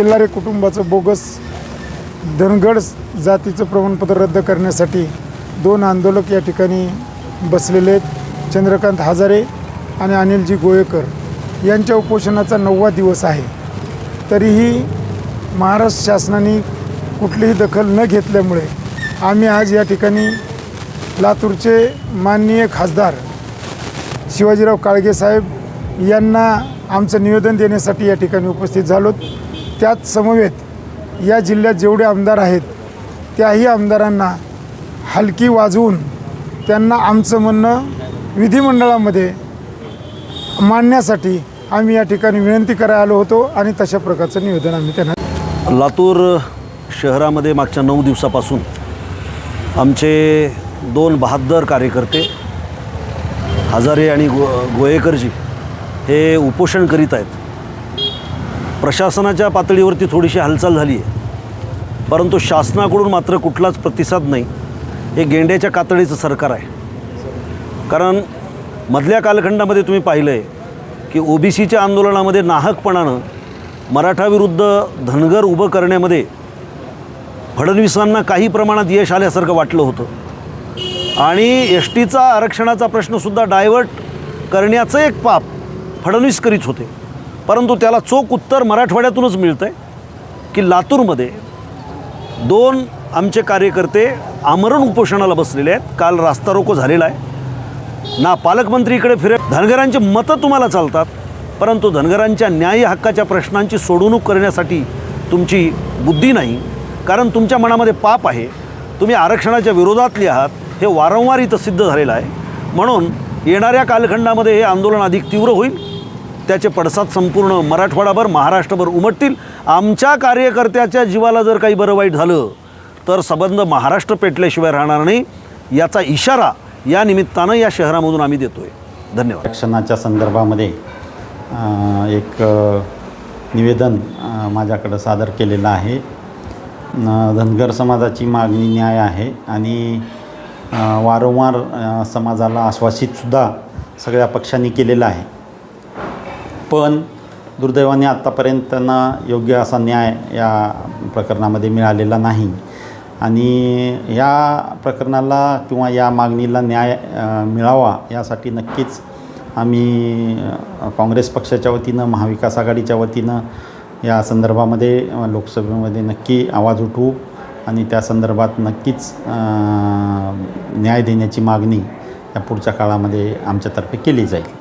खिल्लारे कुटुंबाचं बोगस धनगड जातीचं प्रमाणपत्र रद्द करण्यासाठी दोन आंदोलक या ठिकाणी बसलेले आहेत. चंद्रकांत हजारे आणि अनिलजी गोयेकर यांच्या उपोषणाचा नववा दिवस आहे. तरीही महाराष्ट्र शासनाने कुठलीही दखल न घेतल्यामुळे आम्ही आज या ठिकाणी लातूरचे माननीय खासदार शिवाजीराव काळगे साहेब यांना आमचं निवेदन देण्यासाठी या ठिकाणी उपस्थित झालो त्याच समवेत या जिल्ह्यात जेवढे आमदार आहेत त्याही आमदारांना हलकी वाजवून त्यांना आमचं म्हणणं विधिमंडळामध्ये मांडण्यासाठी आम्ही या ठिकाणी विनंती करायला आलो होतो आणि तशा प्रकारचं निवेदन आम्ही त्यांना लातूर शहरामध्ये मागच्या नऊ दिवसापासून आमचे दोन बहादर कार्यकर्ते हजारे आणि गो गोयेकरजी हे उपोषण करीत आहेत. प्रशासनाच्या पातळीवरती थोडीशी हालचाल झाली आहे. परंतु शासनाकडून मात्र कुठलाच प्रतिसाद नाही. हे गेंड्याच्या कातडीचं सरकार आहे. कारण मधल्या कालखंडामध्ये तुम्ही पाहिलं आहे की ओबीसीच्या आंदोलनामध्ये नाहकपणानं मराठाविरुद्ध धनगर उभं करण्यामध्ये फडणवीसांना काही प्रमाणात यश आल्यासारखं वाटलं होतं. आणि एस टीचा आरक्षणाचा प्रश्नसुद्धा डायव्हर्ट करण्याचं एक पाप फडणवीस करीत होते. परंतु त्याला चोख उत्तर मराठवाड्यातूनच मिळतं आहे की लातूरमध्ये दोन आमचे कार्यकर्ते आमरण उपोषणाला बसलेले आहेत. काल रास्ता रोको झालेला आहे. ना पालकमंत्री इकडे फिरे धनगरांची मतं तुम्हाला चालतात परंतु धनगरांच्या न्याय हक्काच्या प्रश्नांची सोडवणूक करण्यासाठी तुमची बुद्धी नाही कारण तुमच्या मनामध्ये पाप आहे. तुम्ही आरक्षणाच्या विरोधातले आहात. हे वारंवार इथं सिद्ध झालेलं आहे. म्हणून येणाऱ्या कालखंडामध्ये हे आंदोलन अधिक तीव्र होईल. त्याचे पडसाद संपूर्ण मराठवाडाभर महाराष्ट्रभर उमटतील. आमच्या कार्यकर्त्याच्या जीवाला जर काही बरं वाईट झालं तर संबंध महाराष्ट्र पेटल्याशिवाय राहणार नाही. याचा इशारा या निमित्तानं या शहरामधून आम्ही देतो आहे धन्यवाद. आरक्षणाच्या संदर्भामध्ये एक निवेदन माझ्याकडं सादर केलेलं आहे. धनगर समाजाची मागणी न्याय आहे आणि वारंवार समाजाला आश्वासितसुद्धा सगळ्या पक्षांनी केलेलं आहे. पण दुर्दैवाने आत्तापर्यंत त्यांना योग्य असा न्याय या प्रकरणामध्ये मिळालेला नाही. आणि या प्रकरणाला किंवा या मागणीला न्याय मिळावा यासाठी नक्कीच आम्ही काँग्रेस पक्षाच्या वतीनं महाविकास आघाडीच्या वतीनं या संदर्भामध्ये लोकसभेमध्ये नक्की आवाज उठवू आणि त्या संदर्भात नक्कीच न्याय देण्याची मागणी या पुढच्या काळामध्ये आमच्यातर्फे केली जाईल.